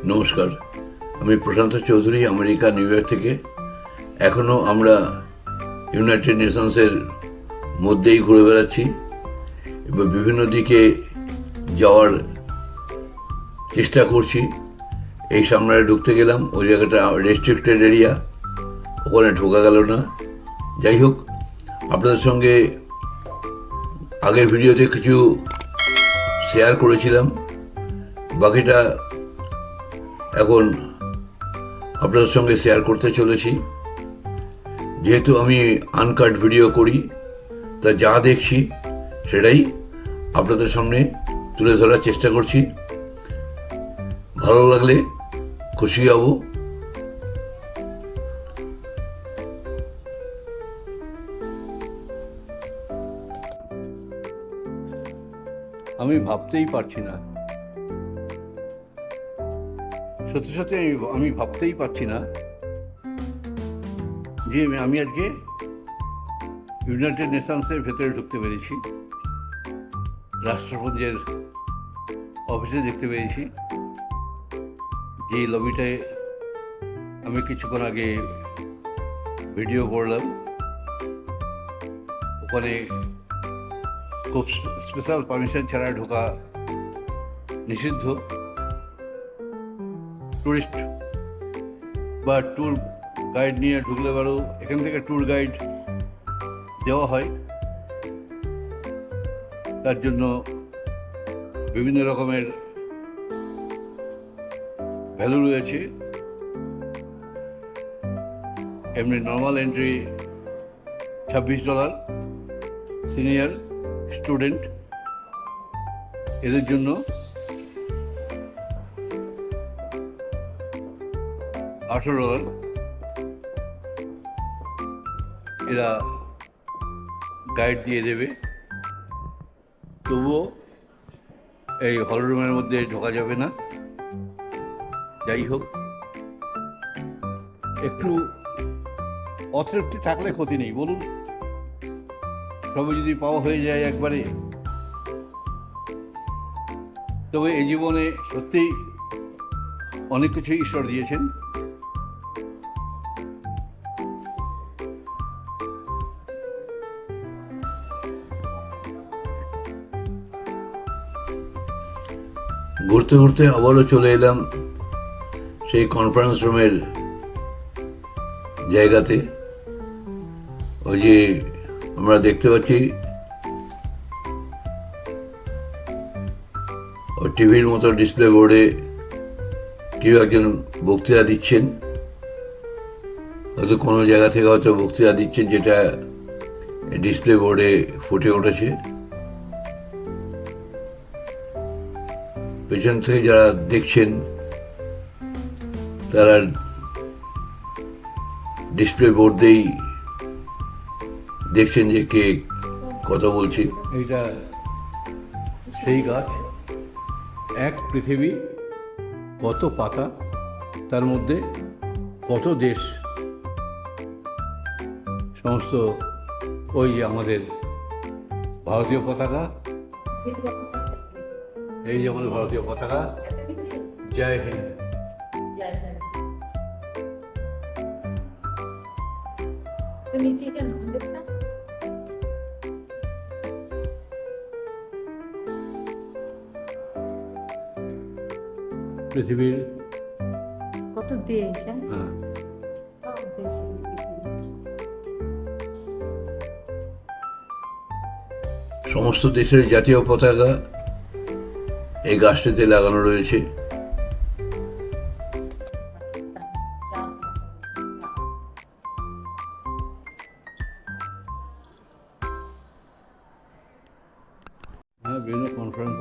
নমস্কার, আমি Prashant Chowdhury, America, New York থেকে। এখনও আমরা ইউনাইটেড নেশনসের মধ্যেই ঘুরে বেড়াচ্ছি। এবং বিভিন্ন দিকে যাওয়ার চেষ্টা করছি। এই সামনে ঢুকতে গেলাম, ওই জায়গাটা রেস্ট্রিক্টেড এরিয়া ওখানে ঢোকা গেল না। যাই হোক, আপনাদের সঙ্গে আগের ভিডিওতে কিছু শেয়ার করেছিলাম। বাকিটা এখন আপনাদের সঙ্গে শেয়ার করতে চলেছি। যেহেতু আমি আনকাট ভিডিও করি, তা যা দেখছি সেটাই আপনাদের সামনে তুলে ধরার চেষ্টা করছি। ভালো লাগলে খুশি হব। আমি ভাবতেই পারছি না। সত্যি সত্যি আমি ভাবতেই পারছি না যে আমি- আমি আজকে ইউনাইটেড নেশনসের ভেতরে ঢুকতে পেরেছি, রাষ্ট্রপুঞ্জের অফিসে দেখতে পেরেছি। যে লবিটায় আমি কিছুক্ষণ আগে ভিডিও করলাম। ওখানে খুব স্পেশাল পারমিশন ছাড়া ঢোকা নিষিদ্ধ। টুরিস্ট বা ট্যুর গাইড নিয়ে ঢুকলে পারো। এখান থেকে ট্যুর গাইড দেওয়া হয়। তার জন্য বিভিন্ন রকমের ভ্যালু রয়েছে। এমনি নর্মাল এন্ট্রি ছাব্বিশ ডলার সিনিয়র স্টুডেন্ট এদের জন্য আঠেরো ডলার এরা গাইড দিয়ে দেবে। তবুও এই হল রুমের মধ্যে ঢোকা যাবে না। যাই হোক, একটু অতৃপ্তি থাকলে ক্ষতি নেই। বলুন সবে যদি পাওয়া হয়ে যায় একবারে। তবে এই জীবনে সত্যিই অনেক কিছু ঈশ্বর দিয়েছেন। ঘুরতে ঘুরতে আবারও চলে এলাম সেই কনফারেন্স রুমের জায়গাতে। ওই যে আমরা দেখতে পাচ্ছি ও টিভির মতো ডিসপ্লে বোর্ডে কেউ একজন বক্তৃতা দিচ্ছেন। হয়তো কোনো জায়গা থেকে হয়তো বক্তৃতা দিচ্ছেন যেটা ডিসপ্লে বোর্ডে ফুটে উঠেছে। পেছন থেকে যারা দেখছেন, তারা ডিসপ্লে বোর্ড দিয়েই দেখছেন যে কে কথা বলছি। এইটা সেই গাছ। এক পৃথিবী, কত পাতা, তার মধ্যে কত দেশ। সমস্ত ওই আমাদের ভারতীয় পতাকা। এই যে আমাদের ভারতীয় পতাকা। জয় হিন্দ। তো নিচে কেন মন্দিরটা পৃথিবীর কত দেশ হ্যাঁ? হ্যাঁ, দেশে। সমস্ত দেশের জাতীয় পতাকা এই গাছটিতে লাগানো রয়েছে। হ্যাঁ বিভিন্ন কনফারেন্স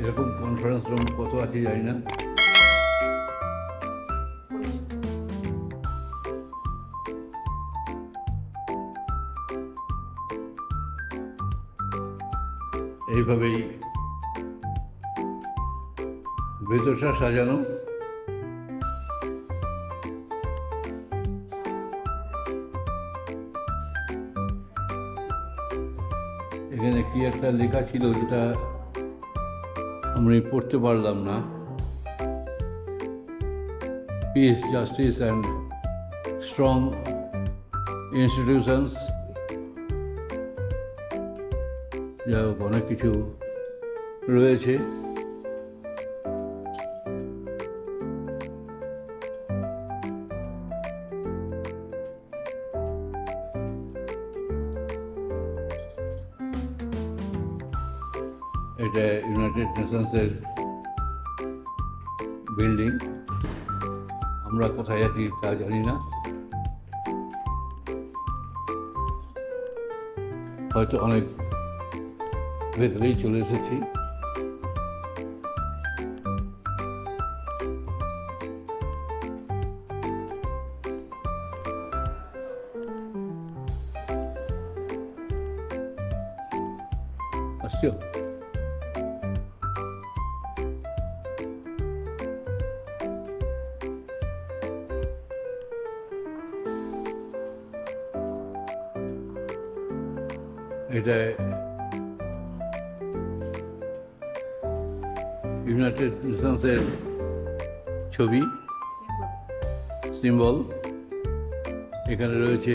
এরকম কনফারেন্স রুম কত আছে জানি না এইভাবেই ভেতরটা সাজানো। এখানে কি একটা লেখা ছিল যেটা আমি পড়তে পারলাম না। Peace justice and strong institutions যাই হোক, অনেক কিছু রয়েছে। এটা ইউনাইটেড নেশনসের বিল্ডিং আমরা কোথায় আছি তা জানি না। হয়তো অনেক ভেতরেই চলে এসেছি। এটা ইউনাইটেড নেশনসের ছবি সিম্বল এখানে রয়েছে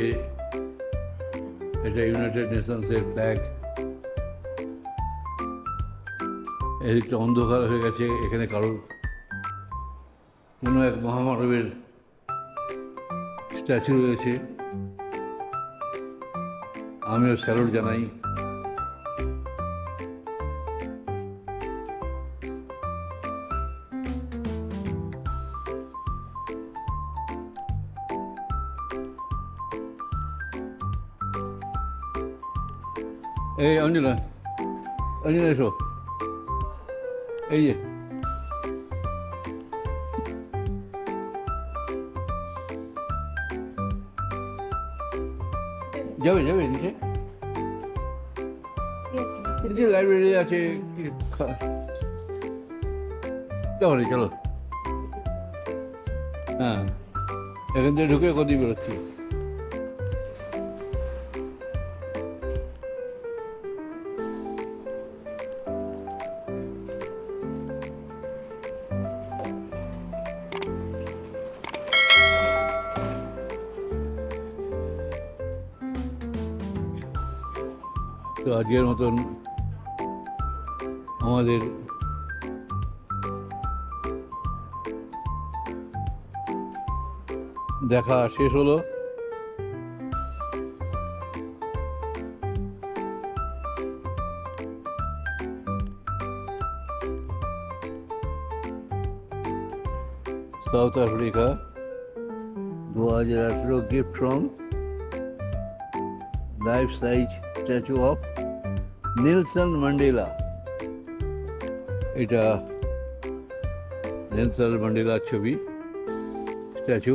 এটা ইউনাইটেড নেশনসের ফ্ল্যাগ এদিকটা অন্ধকার হয়ে গেছে, এখানে কারোর কোনো এক মহামানবের স্ট্যাচু রয়েছে। আমিও স্যালুট জানাই। এই অঞ্জনা অঞ্জনা এসো। এই যে। যাবে যাবে, নিচে। যে লাইব্রেরি আছে খা- চলো। হ্যাঁ এখান থেকে ঢুকে কদি বেরোচ্ছি। তো আজকের মতন আমাদের দেখা শেষ হলো। সাউথ আফ্রিকা দু হাজার আঠেরো gift from life size statue of Nelson Mandela এটা নেলসন ম্যান্ডেলার ছবি স্ট্যাচু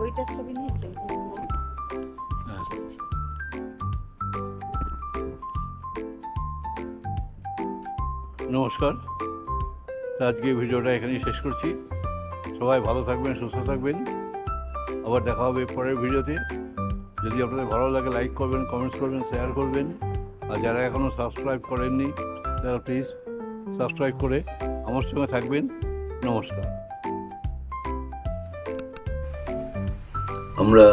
ওইটা ছবি নিয়েছে নমস্কার। আজকে ভিডিওটা এখানেই শেষ করছি। সবাই ভালো থাকবেন, সুস্থ থাকবেন। আবার দেখা হবে পরের ভিডিওতে। যদি আপনাদের ভালো লাগে লাইক করবেন কমেন্টস করবেন শেয়ার করবেন। আর যারা এখনও সাবস্ক্রাইব করেননি, তারা প্লিজ সাবস্ক্রাইব করে আমার সঙ্গে থাকবেন। নমস্কার। আমরা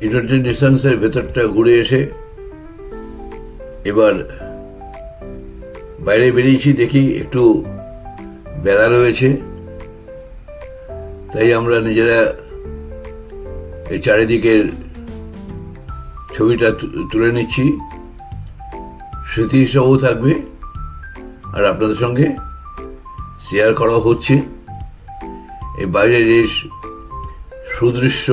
ইউনাইটেড নেশনসের ভেতরটা ঘুরে এসে এবার বাইরে বেরিয়েছি দেখি একটু বেলা রয়েছে। তাই আমরা নিজেরা এই চারিদিকের ছবিটা তুলে নিচ্ছি। স্মৃতি হিসাবেও থাকবে। আর আপনাদের সঙ্গে শেয়ার করা হচ্ছে। এই বাইরের এই সুদৃশ্য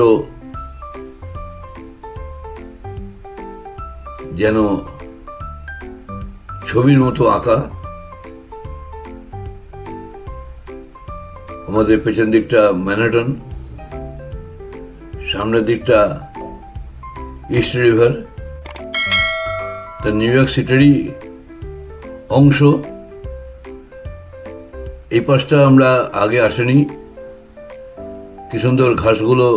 যেন ছবির মতো আঁকা। আমাদের পেছন দিকটা ম্যানাটন সামনের দিকটা ইস্ট রিভার তা নিউ ইয়র্ক সিটিরই অংশ। এই পাশটা আমরা আগে আসেনি। কি সুন্দর ঘাসগুলো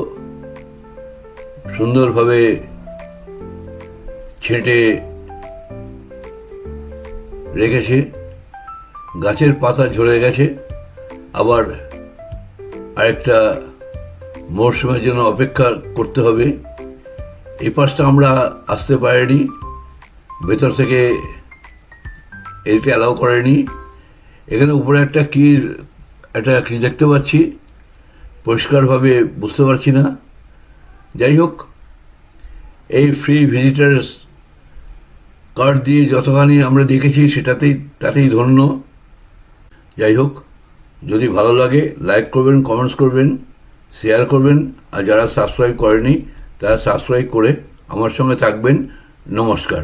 সুন্দরভাবে ছেঁটে রেখেছে, গাছের পাতা ঝরে গেছে, আবার আরেকটা মরশুমের জন্য অপেক্ষা করতে হবে। এই পাশটা আমরা আসতে পারিনি, ভেতর থেকে এদিকে অ্যালাউ করেনি। এখানে উপরে একটা কি একটা কি দেখতে পাচ্ছি। পরিষ্কারভাবে বুঝতে পারছি না। যাই হোক, এই ফ্রি ভিজিটার্স কার্ড দিয়ে যতখানি আমরা দেখেছি সেটাতেই, তাতেই ধন্য। যাই হোক, যদি ভালো লাগে লাইক করবেন কমেন্টস করবেন শেয়ার করবেন, আর যারা সাবস্ক্রাইব করেনি, তারা সাবস্ক্রাইব করে আমার সঙ্গে থাকবেন। নমস্কার।